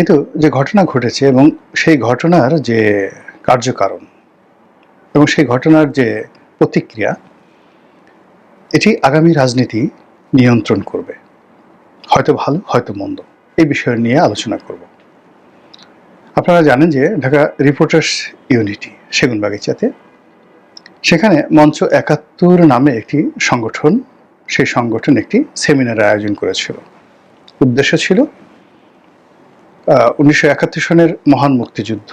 কিন্তু যে ঘটনা ঘটেছে এবং সেই ঘটনার যে কার্যকারণ এবং সেই ঘটনার যে প্রতিক্রিয়া, এটি আগামী রাজনীতি নিয়ন্ত্রণ করবে। হয়তো ভালো, হয়তো মন্দ, এই বিষয় নিয়ে আলোচনা করব। আপনারা জানেন যে ঢাকা রিপোর্টার্স ইউনিটি সেগুন বাগিচাতে সেখানে মঞ্চ একাত্তর নামে একটি সংগঠন, সেই সংগঠন একটি সেমিনার আয়োজন করেছিল। উদ্দেশ্য ছিল উনিশশো একাত্তর সনের মহান মুক্তিযুদ্ধ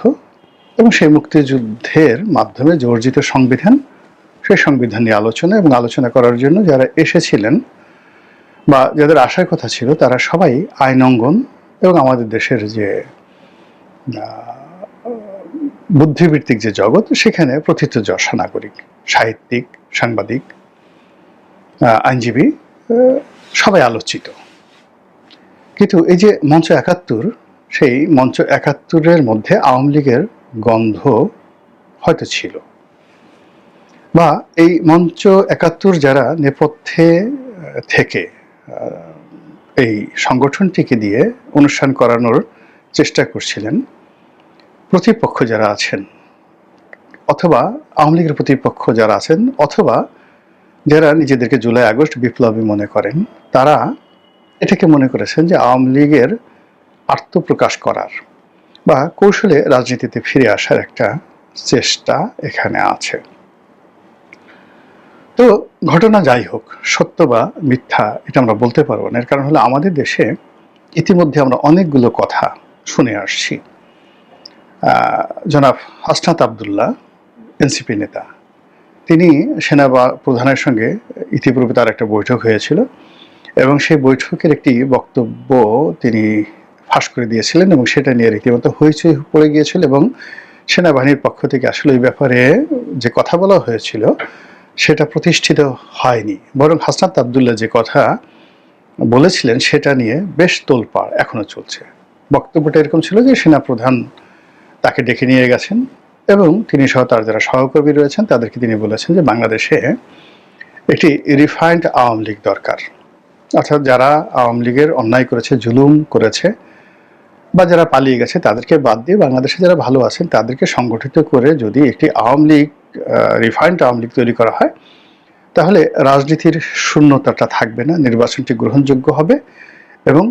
এবং সেই মুক্তিযুদ্ধের মাধ্যমে যে অর্জিত সংবিধান, সেই সংবিধান নিয়ে আলোচনা এবং আলোচনা করার জন্য যারা এসেছিলেন বা যাদের আসার কথা ছিল, তারা সবাই আইনঙ্গন এবং আমাদের দেশের যে বুদ্ধিবৃত্তিক যে জগৎ, সেখানে প্রথিতযশ নাগরিক, সাহিত্যিক, সাংবাদিক আইনজীবী সবাই আলোচিত। কিন্তু এই যে মঞ্চ একাত্তর সেই মঞ্চ একাত্তরের মধ্যে আওয়ামী লীগের গন্ধ হয়তো ছিল। বা এই মঞ্চ একাত্তর যারা নেপথ্যে থেকে এই সংগঠনটিকে দিয়ে অনুষ্ঠান করানোর চেষ্টা করছিলেন প্রতিপক্ষ যারা আছেন, অথবা আওয়ামী লীগের প্রতিপক্ষ যারা আছেন, অথবা যারা নিজেদেরকে জুলাই আগস্ট বিপ্লবী মনে করেন, তারা এটাকে মনে করেছেন যে আওয়ামী লীগের আত্মপ্রকাশ করার বা কৌশলে রাজনীতিতে ফিরে আসার একটা চেষ্টা এখানে আছে। তো ঘটনা যাই হোক, সত্য বা মিথ্যা এটা আমরা বলতে পারব না। এর কারণ হলো আমাদের দেশে ইতিমধ্যে আমরা অনেকগুলো কথা শুনে আসছি। জনাব হাসনাত আবদুল্লাহ, এনসিপি নেতা। তিনি সেনা প্রধানের সঙ্গে ইতিপূর্বে তার একটা বৈঠক হয়েছিল এবং সেই বৈঠকের একটি বক্তব্য তিনি ফাঁস করে দিয়েছিলেন এবং সেটা নিয়ে রীতিমতো হইচই পড়ে গিয়েছিল এবং সেনাবাহিনীর পক্ষ থেকে আসলে এই ব্যাপারে যে কথা বলা হয়েছিল, সেটা প্রতিষ্ঠিত হয়নি। বরং হাসনাত আবদুল্লাহ যে কথা বলেছিলেন, সেটা নিয়ে বেশ তোলপাড় এখনও চলছে। বক্তব্যটা এরকম ছিল যে সেনাপ্রধান তাকে ডেকে নিয়ে গেছেন এবং তিনি সহ তার যারা সহকর্মী রয়েছেন, তাদেরকে তিনি বলেছেন যে বাংলাদেশে একটি রিফাইন্ড আওয়ামী লীগ দরকার। অর্থাৎ যারা আওয়ামী লীগের অন্যায় করেছে, জুলুম করেছে বা যারা পালিয়ে গেছে, তাদেরকে বাদ দিয়ে বাংলাদেশে যারা ভালো আছেন, তাদেরকে সংগঠিত করে যদি একটি আওয়ামী লীগ রিফাইন্ড আওয়ামী লীগ তৈরি করা হয়, তাহলে রাজনীতির শূন্যতাটা থাকবে না, নির্বাচনটি গ্রহণযোগ্য হবে এবং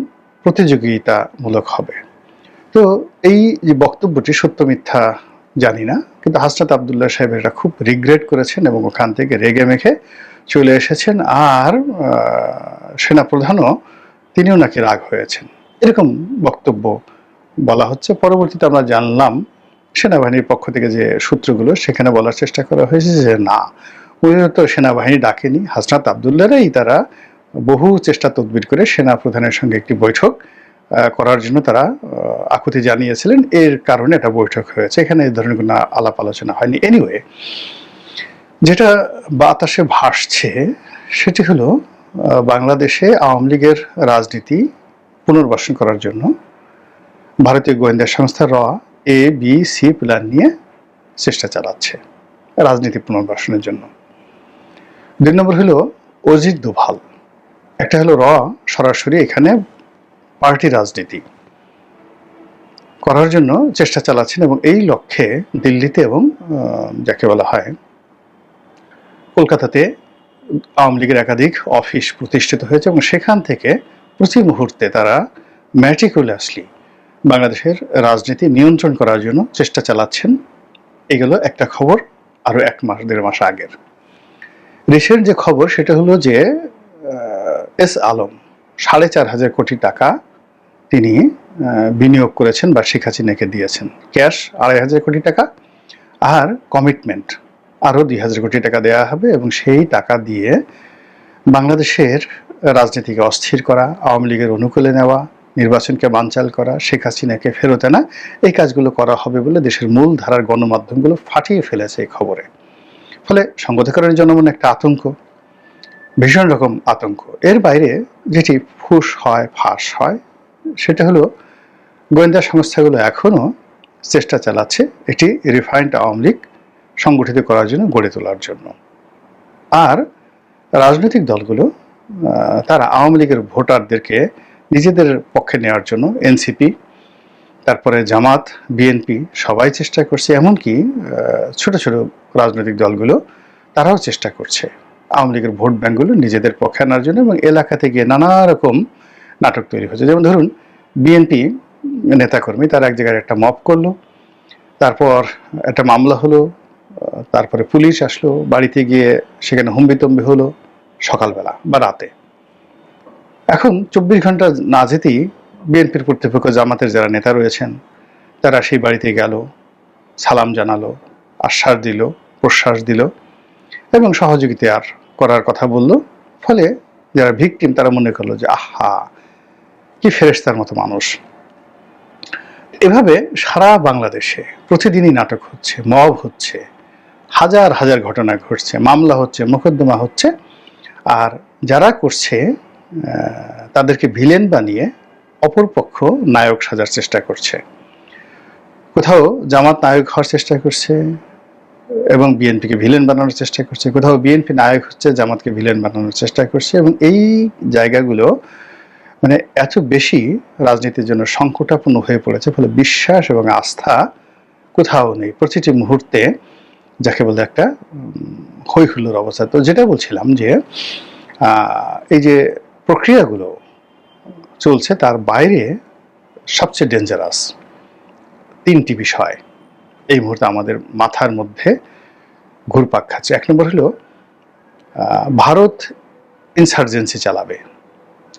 প্রতিযোগিতামূলক হবে। তো এই যে বক্তব্যটি সত্য মিথ্যা জানি না, কিন্তু হাসনাত আবদুল্লাহ সাহেব এটা খুব রিগ্রেট করেছেন এবং ওখান থেকে রেগে মেখে চলে এসেছেন। আর সেনাপ্রধানও তিনিও নাকি রাগ হয়েছেন। এরকম বক্তব্য বলা হচ্ছে, পরবর্তীতে আমরা জানলাম সেনাবাহিনীর পক্ষ থেকে যে সূত্রগুলো, সেখানে বলার চেষ্টা করা হয়েছে যে না উনি তো সেনাবাহিনী ডাকেনি। হাসনাত আবদুল্লাহরাই তারা বহু চেষ্টা তদবির করে সেনা প্রধানের সঙ্গে একটি বৈঠক করার জন্য তারা আকুতি জানিয়েছিলেন। এর কারণে একটা বৈঠক হয়েছে। এখানে এই ধরনের কোনো আলাপ আলোচনা হয়নি। এনিওয়ে যেটা বাতাসে ভাসছে, সেটি হলো বাংলাদেশে আওয়ামী লীগের রাজনীতি পুনর্বাসন করার জন্য ভারতীয় গোয়েন্দা সংস্থা র এ বি সি প্ল্যান নিয়ে চেষ্টা চালাচ্ছে রাজনীতি পুনর্বাসনের জন্য। দুই নম্বর হলো অজিত দোভাল। একটা হলো র, সরাসরি এখানে পার্টি রাজনীতি করার জন্য চেষ্টা চালাচ্ছেন এবং এই লক্ষ্যে দিল্লিতে এবং যাকে বলা হয় কলকাতাতে আওয়ামী লীগের একাধিক অফিস প্রতিষ্ঠিত হয়েছে এবং সেখান থেকে প্রতি মুহূর্তে তারা ম্যাটিকুলাসলি বাংলাদেশের রাজনীতি নিয়ন্ত্রণ করার জন্য চেষ্টা চালাচ্ছেন। এগুলো একটা খবর, আরও এক মাস, দেড় মাস আগের। রিসেন্ট যে খবর, সেটা হলো যে এস আলম, সাড়ে চার হাজার কোটি টাকা তিনি বিনিয়োগ করেছেন বা শেখ হাসিনাকে দিয়েছেন। ক্যাশ আড়াই হাজার কোটি টাকা আর কমিটমেন্ট আরও দুই হাজার কোটি টাকা দেওয়া হবে এবং সেই টাকা দিয়ে বাংলাদেশের রাজনীতিকে অস্থির করা, আওয়ামী লীগের অনুকূলে নেওয়া নির্বাচনকে বানচাল করা, শেখ হাসিনাকে ফেরত আনা, এই কাজগুলো করা হবে বলে দেশের মূল ধারার গণমাধ্যমগুলো ফাটিয়ে ফেলেছে এই খবরে। ফলে সংগঠনের জনমনে একটা আতঙ্ক, ভীষণ রকম আতঙ্ক। এর বাইরে যেটি ফুস হয়, ফাঁস হয়, সেটা হলো গোয়েন্দা সংস্থাগুলো এখনও চেষ্টা চালাচ্ছে এটি রিফাইন্ড আওয়ামী লীগ সংগঠিত করার জন্য গড়ে তোলার জন্য। আর রাজনৈতিক দলগুলো তারা আওয়ামী লীগের ভোটারদেরকে নিজেদের পক্ষে নেওয়ার জন্য, এনসিপি, তারপরে জামাত, বিএনপি, সবাই চেষ্টা করছে, এমনকি ছোট ছোট রাজনৈতিক দলগুলো, তারাও চেষ্টা করছে। আওয়ামী লীগের ভোট ব্যাঙ্কগুলো নিজেদের পক্ষে আনার জন্য এবং এলাকাতে গিয়ে নানা রকম নাটক তৈরি হচ্ছে। যেমন ধরুন, বিএনপি নেতাকর্মী, তারা এক জায়গায় একটা মপ করল, তারপর একটা মামলা হলো তারপরে পুলিশ আসলো, বাড়িতে গিয়ে সেখানে হুম্বিতম্বি হলো সকালবেলা বা রাতে। এখন চব্বিশ ঘণ্টা না যেতেই বিএনপির কর্তৃপক্ষ জামাতের যারা নেতা রয়েছেন, তারা সেই বাড়িতে গেল, সালাম জানালো, আশ্বাস দিল, প্রশ্বাস দিল এবং সহযোগিতা আর করার কথা বলল। ফলে যারা ভিকটিম, তারা মনে করল যে, আহা, কি ফেরেশতার মতো মানুষ। এভাবে সারা বাংলাদেশে প্রতিদিনই নাটক হচ্ছে, মব হচ্ছে, হাজার হাজার ঘটনা ঘটছে, মামলা হচ্ছে, মোকদ্দমা হচ্ছে। আর যারা করছে তাদেরকে ভিলেন বানিয়ে অপরপক্ষ নায়ক সাজার চেষ্টা করছে। কোথাও জামাত নায়ক হওয়ার চেষ্টা করছে এবং বিএনপিকে ভিলেন বানানোর চেষ্টা করছে। কোথাও বিএনপি নায়ক হচ্ছে, জামাতকে ভিলেন বানানোর চেষ্টা করছে এবং এই জায়গাগুলো মানে এত বেশি রাজনীতির জন্য সংকটাপন্ন হয়ে পড়েছে, ফলে বিশ্বাস এবং আস্থা কোথাও নেই। প্রতিটি মুহূর্তে যাকে বলে একটা হই হুল্লোর অবস্থা। তো যেটা বলছিলাম যে এই যে প্রক্রিয়াগুলো চলছে, তার বাইরে সবচেয়ে ডেঞ্জারাস তিনটি বিষয় এই মুহূর্তে আমাদের মাথার মধ্যে ঘুরপাক খাচ্ছে। এক নম্বর হলো ভারত ইনসার্জেন্সি চালাবে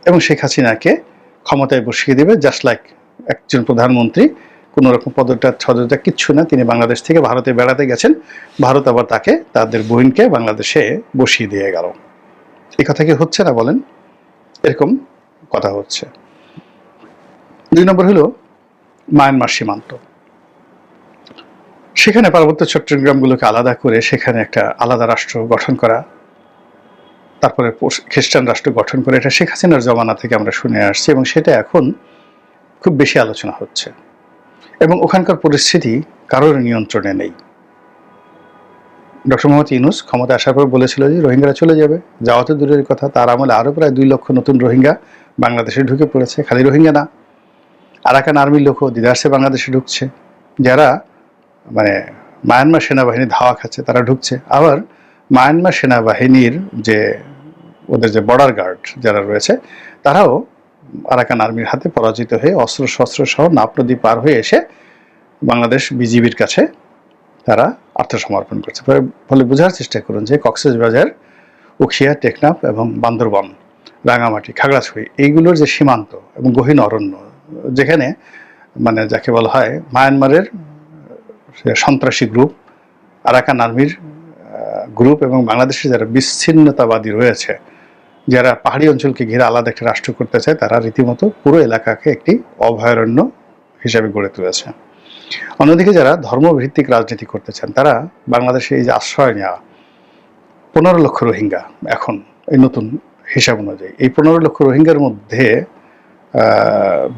এবং শেখ হাসিনাকে ক্ষমতায় বসিয়ে দেবে জাস্ট লাইক একজন প্রধানমন্ত্রী, কোনো রকম পদটা ছদটা কিচ্ছু না, তিনি বাংলাদেশ থেকে ভারতে বেড়াতে গেছেন, ভারত আবার তাকে তাদের বোনকে বাংলাদেশে বসিয়ে দিয়ে গেল। এই কথা কি হচ্ছে না বলেন? এরকম কথা হচ্ছে। দুই নম্বর হলো মায়ানমার সীমান্ত। সেখানে পার্বত্য চট্টগ্রামগুলোকে আলাদা করে সেখানে একটা আলাদা রাষ্ট্র গঠন করা, তারপরে খ্রিস্টান রাষ্ট্র গঠন করে এটা শেখ হাসিনার জমানা থেকে আমরা শুনে আসছি এবং সেটা এখন খুব বেশি আলোচনা হচ্ছে। এবং ওখানকার পরিস্থিতি কারোর নিয়ন্ত্রণে নেই। ডক্টর মোহাম্মদ ইউনুস ক্ষমতা আসার পর বলেছিল যে রোহিঙ্গারা চলে যাবে। যাওয়া তো দূরের কথা, তার আমলে আরও প্রায় দুই লক্ষ নতুন রোহিঙ্গা বাংলাদেশে ঢুকে পড়েছে। খালি রোহিঙ্গা না, আরাকান আর্মির লোকও দিদার্সে বাংলাদেশে ঢুকছে। যারা মানে মায়ানমার সেনাবাহিনী ধাওয়া খাচ্ছে, তারা ঢুকছে। আবার মায়ানমার সেনাবাহিনীর যে ওদের যে বর্ডার গার্ড যারা রয়েছে, তারাও আরাকান আর্মির হাতে পরাজিত হয়ে অস্ত্র শস্ত্র সহ নাপ নদী পার হয়ে এসে বাংলাদেশ বিজিবির কাছে তারা আত্মসমর্পণ করছে। ফলে বোঝার চেষ্টা করুন যে কক্সবাজার, উখিয়া, টেকনাফ এবং বান্দরবন, রাঙামাটি, খাগড়াছড়ি, এইগুলোর যে সীমান্ত এবং গহীন অরণ্য, যেখানে মানে যাকে বলা হয় মায়ানমারের সন্ত্রাসী গ্রুপ, আরাকান আর্মির গ্রুপ এবং বাংলাদেশে যারা বিচ্ছিন্নতাবাদী রয়েছে, যারা পাহাড়ি অঞ্চলকে ঘিরে আলাদা একটা রাষ্ট্র করতে চায়, তারা রীতিমতো পুরো এলাকাকে একটি অভয়ারণ্য হিসাবে গড়ে তুলেছে। অন্যদিকে যারা ধর্মভিত্তিক রাজনীতি করতে চান, তারা বাংলাদেশে এই যে আশ্রয় নেওয়া, পনেরো লক্ষ রোহিঙ্গা এখন এই নতুন হিসাব অনুযায়ী, এই পনেরো লক্ষ রোহিঙ্গার মধ্যে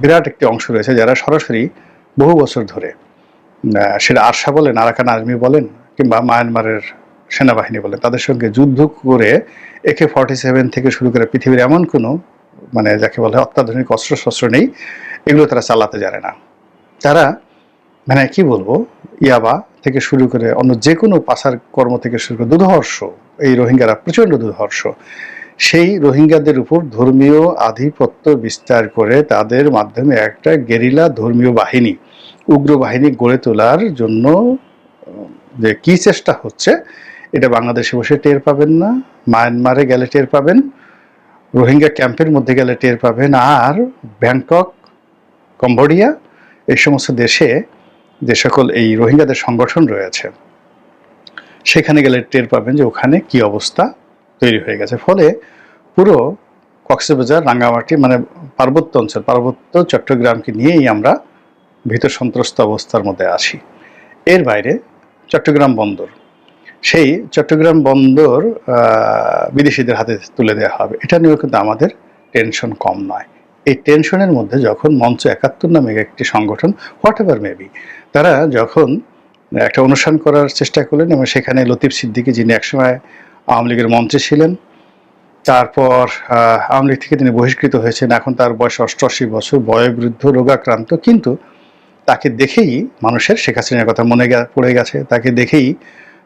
বিরাট একটি অংশ রয়েছে যারা সরাসরি বহু বছর ধরে সেটা আরশা বলেন, আরাকান আর্মি বলেন, কিংবা মায়ানমারের সেনাবাহিনী বলেন, তাদের সঙ্গে যুদ্ধ করে একে ফর্টি সেভেন থেকে শুরু করে পৃথিবীর এমন কোনো মানে যাকে বলে অত্যাধুনিক অস্ত্র শস্ত্র নেই, এগুলো তারা চালাতে জানে না। তারা মানে কি বলব, ইয়াবা থেকে শুরু করে অন্য যে কোনো পাশার কর্ম থেকে শুরু করে দুধর্ষ এই রোহিঙ্গারা প্রচণ্ড দুধর্ষ সেই রোহিঙ্গাদের উপর ধর্মীয় আধিপত্য বিস্তার করে তাদের মাধ্যমে একটা গেরিলা ধর্মীয় বাহিনী, উগ্র বাহিনী গড়ে তোলার জন্য, যে কি চেষ্টা হচ্ছে, এটা বাংলাদেশে বসে টের পাবেন না, মায়ানমারে গেলে টের পাবেন, রোহিঙ্গা ক্যাম্পের মধ্যে গেলে টের পাবেন, আর ব্যাংকক, কম্বোডিয়া, এই সমস্ত দেশে যে সকল এই রোহিঙ্গাদের সংগঠন রয়েছে, সেখানে গেলে টের পাবেন যে ওখানে কি অবস্থা তৈরি হয়ে গেছে। ফলে পুরো কক্সবাজার, রাঙ্গামাটি মানে পার্বত্য অঞ্চল, পার্বত্য চট্টগ্রামকে নিয়েই আমরা ভীত সন্ত্রস্ত অবস্থার মধ্যে আছি। এর বাইরে চট্টগ্রাম বন্দর, সেই চট্টগ্রাম বন্দর বিদেশিদের হাতে তুলে দেওয়া হবে। এটা নিয়েও কিন্তু আমাদের টেনশন কম নয়। এই টেনশনের মধ্যে যখন মঞ্চ একাত্তর নামে একটি সংগঠন, হোয়াট এভার মেবি তারা যখন একটা অনুষ্ঠান করার চেষ্টা করলেন এবং সেখানে লতিফ সিদ্দিকী যিনি একসময় আওয়ামী লীগের মন্ত্রী ছিলেন, তারপর আওয়ামী লীগ থেকে তিনি বহিষ্কৃত হয়েছেন, এখন তার বয়স অষ্টআশি বছর, বয়োবৃদ্ধ, রোগাক্রান্ত, কিন্তু তাকে দেখেই মানুষের শেখ হাসিনার কথা মনে পড়ে গেছে। তাকে দেখেই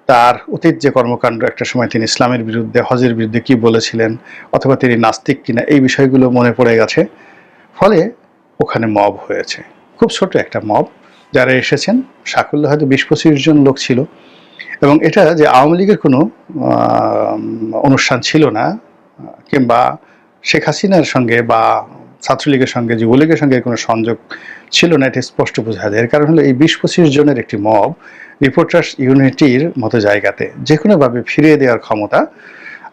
তার অতীত যে কর্মকাণ্ড, একটা সময় তিনি ইসলামের বিরুদ্ধে, হজের বিরুদ্ধে কি বলেছিলেন, অথবা তিনি নাস্তিক কিনা, এই বিষয়গুলো মনে পড়ে গেছে। ফলে ওখানে মব হয়েছে। খুব ছোট একটা মব। যারা এসেছেন সাকুল্য হয়তো বিশ পঁচিশ জন লোক ছিল। এবং এটা যে আওয়ামী লীগের কোনো অনুষ্ঠান ছিল না, কিংবা শেখ হাসিনার সঙ্গে বা ছাত্রলীগের সঙ্গে, যুবলীগের সঙ্গে কোনো সংযোগ ছিল না, এটা স্পষ্ট বোঝা যায়। এর কারণ হলো এই বিশ পঁচিশ জনের একটি মব রিপোর্টার্স ইউনিটির মতো জায়গাতে যে কোনোভাবে ফিরিয়ে দেওয়ার ক্ষমতা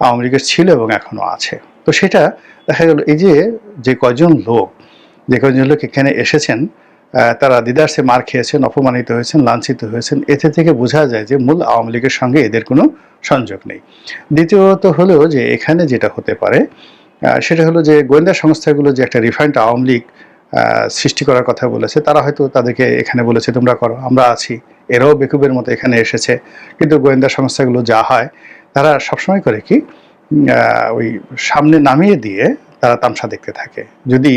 আওয়ামী লীগের ছিল এবং এখনও আছে। তো সেটা দেখা গেল এই যে যে কয়জন লোক, যে কয়জন লোক এখানে এসেছেন তারা দিদার্সে মার খেয়েছেন, অপমানিত হয়েছেন, লাঞ্ছিত হয়েছেন। এতে থেকে বোঝা যায় যে মূল আওয়ামী লীগের সঙ্গে এদের কোনো সংযোগ নেই। দ্বিতীয়ত হলো যে এখানে যেটা হতে পারে সেটা হলো যে গোয়েন্দা সংস্থাগুলো যে একটা রিফাইন্ড আওয়ামী লীগ সৃষ্টি করার কথা বলেছে, তারা হয়তো তাদেরকে এখানে বলেছে, তোমরা করো, আমরা আছি। এরাও বেকুবের মতো এখানে এসেছে। কিন্তু গোয়েন্দা সংস্থাগুলো যা হয়, তারা সবসময় করে কি ওই সামনে নামিয়ে দিয়ে তারা তামসা দেখতে থাকে। যদি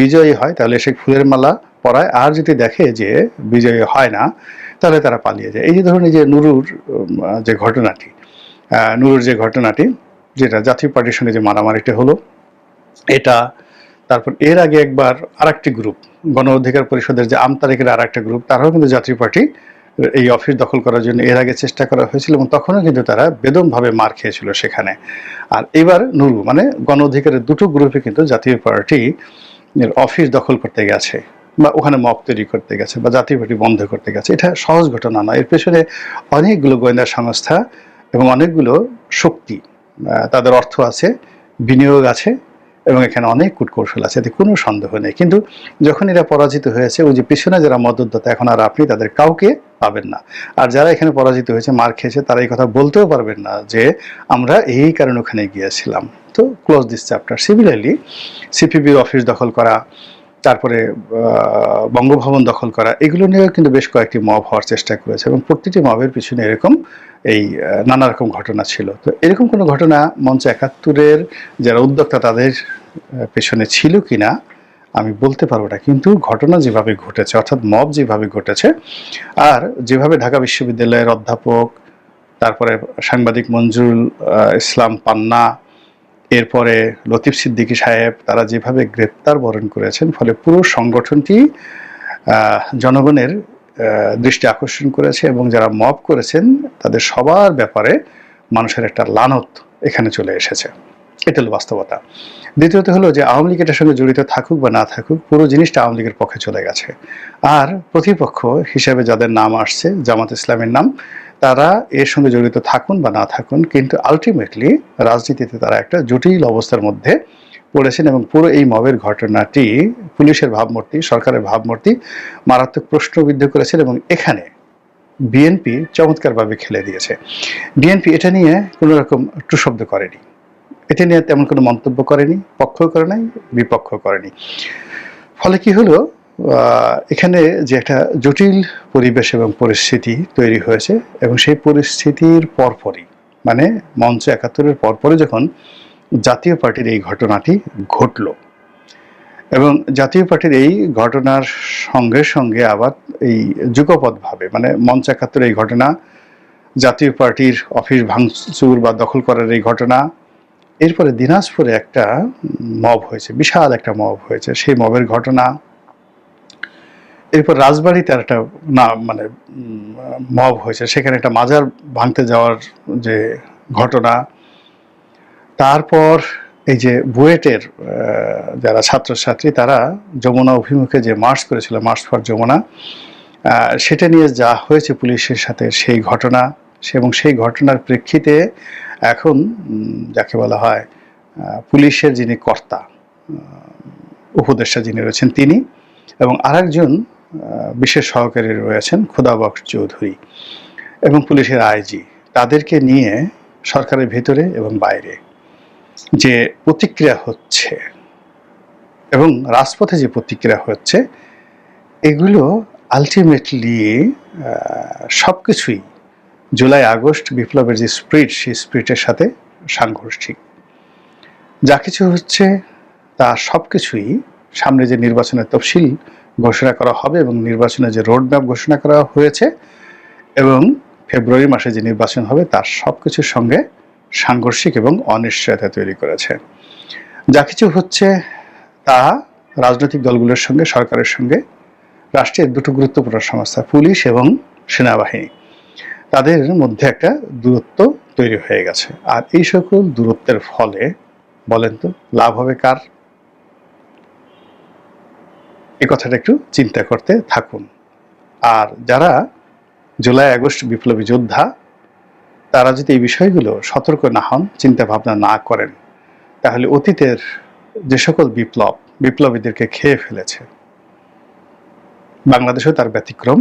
বিজয়ী হয়, তাহলে সে ফুলের মালা পরায় আর যদি দেখে যে বিজয়ী হয় না, তাহলে তারা পালিয়ে যায়। এই যে ধরনের যে নুরুর যে ঘটনাটি নুরুর যে ঘটনাটি, যেটা জাতীয় পার্টির সঙ্গে যে মারামারিটা হলো, এটা, তারপর এর আগে একবার আরেকটি গ্রুপ, গণ অধিকার পরিষদের যে আমতারিকের আর একটা গ্রুপ, তারাও কিন্তু জাতীয় পার্টি এই অফিস দখল করার জন্য এর আগে চেষ্টা করা হয়েছিল এবং তখনও কিন্তু তারা বেদমভাবে মার খেয়েছিল সেখানে। আর এবার নুরু মানে গণ অধিকারের দুটো গ্রুপে কিন্তু জাতীয় পার্টি অফিস দখল করতে গেছে। বা ওখানে মপ তৈরি করতে গেছে বা জাতীয় পার্টি বন্ধ করতে গেছে, এটা সহজ ঘটনা নয়। এর পেছনে অনেকগুলো গোয়েন্দা সংস্থা এবং অনেকগুলো শক্তি তাদের অর্থ আছে, বিনিয়োগ আছে এবং এখানে অনেক কূটকৌশল আছে, এতে কোনো সন্দেহ নেই। কিন্তু যখন এরা পরাজিত হয়েছে, ওই যে পিছনে যারা মদতদাতা, এখন আর আপনি তাদের কাউকে পাবেন না। আর যারা এখানে পরাজিত হয়েছে, মার খেয়েছে, তারা এই কথা বলতেও পারবেন না যে আমরা এই কারণে ওখানে গিয়েছিলাম। তো ক্লোজ দিস চ্যাপ্টার সিমিলারলি সিপিবির অফিস দখল করা তারপরে বঙ্গভবন দখল করা, এগুলো নিয়েও কিন্তু বেশ কয়েকটি মব হওয়ার চেষ্টা করেছে এবং প্রতিটি মবের পিছনে এরকম এই নানা রকম ঘটনা ছিল। তো এরকম কোনো ঘটনা মঞ্চ একাত্তরের যারা উদ্যোক্তা তাদের পেছনে ছিল কিনা আমি বলতে পারব না। কিন্তু ঘটনা যেভাবে ঘটেছে, অর্থাৎ মব যেভাবে ঘটেছে, আর যেভাবে ঢাকা বিশ্ববিদ্যালয়ের অধ্যাপক, তারপরে সাংবাদিক মঞ্জুরুল ইসলাম পান্না এরপরে লতিফ সিদ্দিকী সাহেব তারা যেভাবে গ্রেপ্তার বরণ করেছেন, ফলে পুরো সংগঠনটি জনগণের দৃষ্টি আকর্ষণ করেছে এবং যারা মব করেছেন, তাদের সবার ব্যাপারে মানুষের একটা লানত এখানে চলে এসেছে। এটা হলো বাস্তবতা। দ্বিতীয়ত হলো যে আওয়ামী লীগ এটার সঙ্গে জড়িত থাকুক বা না থাকুক, পুরো জিনিসটা আওয়ামী লীগের পক্ষে চলে গেছে। আর প্রতিপক্ষ হিসেবে যাদের নাম আসছে, জামাত ইসলামের নাম তারা এর সঙ্গে জড়িত থাকুন বা না থাকুন, কিন্তু আলটিমেটলি রাজনীতিতে তারা একটা জটিল অবস্থার মধ্যে পড়েছেন এবং পুরো এই মবের ঘটনাটি, পুলিশের ভাবমূর্তি, সরকারের ভাবমূর্তি মারাত্মক প্রশ্নবিদ্ধ করেছেন এবং এখানে বিএনপি চমৎকারভাবে খেলে দিয়েছে। বিএনপি এটা নিয়ে কোনো রকম টু শব্দ করেনি। এটা নিয়ে তেমন কোনো মন্তব্য করেনি পক্ষ করে নাই বিপক্ষ করেনি। ফলে কি হলো? এখানে যে একটা জটিল পরিবেশ এবং পরিস্থিতি তৈরি হয়েছে এবং সেই পরিস্থিতির পরপরই মানে মঞ্চ একাত্তরের পরপরই যখন জাতীয় পার্টির এই ঘটনাটি ঘটলো এবং জাতীয় পার্টির এই ঘটনার সঙ্গে সঙ্গে আবার এই যুগপৎভাবে মানে মঞ্চ একাত্তর এই ঘটনা, জাতীয় পার্টির অফিস ভাঙচুর বা দখল করার এই ঘটনা, এরপরে দিনাজপুরে একটা মব হয়েছে, বিশাল একটা মব হয়েছে। সেই মবের ঘটনা এরপর রাজবাড়িতে আর একটা না মানে মব হয়েছে। সেখানে একটা মাজার ভাঙতে যাওয়ার যে ঘটনা। তারপর এই যে বুয়েটের যারা ছাত্রছাত্রী, তারা যমুনা অভিমুখে যে মার্চ করেছিল, মার্চ ফর যমুনা সেটা নিয়ে যা হয়েছে পুলিশের সাথে সেই ঘটনা। এবং সেই ঘটনার প্রেক্ষিতে এখন যাকে বলা হয় পুলিশের যিনি কর্তা উপদেষ্টা যিনি রয়েছেন তিনি এবং আরেকজন বিশেষ সহকারী রয়েছেন খোদাবক্স চৌধুরী এবং পুলিশের আইজি। তাদেরকে নিয়ে সরকারের ভেতরে এবং বাইরে যে প্রতিক্রিয়া হচ্ছে এবং রাজপথে যে প্রতিক্রিয়া হচ্ছে, এগুলো আলটিমেটলি সব কিছুই জুলাই আগস্ট বিপ্লবের যে স্প্রিট সেই স্প্রিটের সাথে সাংঘর্ষিক। যা কিছু হচ্ছে, তা সব কিছুই সামনে যে নির্বাচনের তফসিল ঘোষণা করা হবে এবং নির্বাচনে যে রোড ম্যাপ ঘোষণা করা হয়েছে এবং ফেব্রুয়ারি মাসে যে নির্বাচন হবে তার সব কিছুর সঙ্গে সাংঘর্ষিক এবং অনিশ্চয়তা তৈরি করেছে। যা কিছু হচ্ছে তা রাজনৈতিক দলগুলোর সঙ্গে, সরকারের সঙ্গে, রাষ্ট্রের দুটো গুরুত্বপূর্ণ সংস্থা, পুলিশ এবং সেনাবাহিনী। তাদের মধ্যে একটা দূরত্ব তৈরি হয়ে গেছে। আর এই সকল দূরত্বের ফলে বলেন তো, লাভ হবে কার? এই কথাটা একটু চিন্তা করতে থাকুন। আর যারা জুলাই আগস্ট বিপ্লবী যোদ্ধা, তারা যদি এই বিষয়গুলো সতর্ক না হন চিন্তা ভাবনা না করেন, তাহলে অতীতের যে সকল বিপ্লব, বিপ্লবীদেরকে খেয়ে ফেলেছে। বাংলাদেশেও তার ব্যতিক্রম।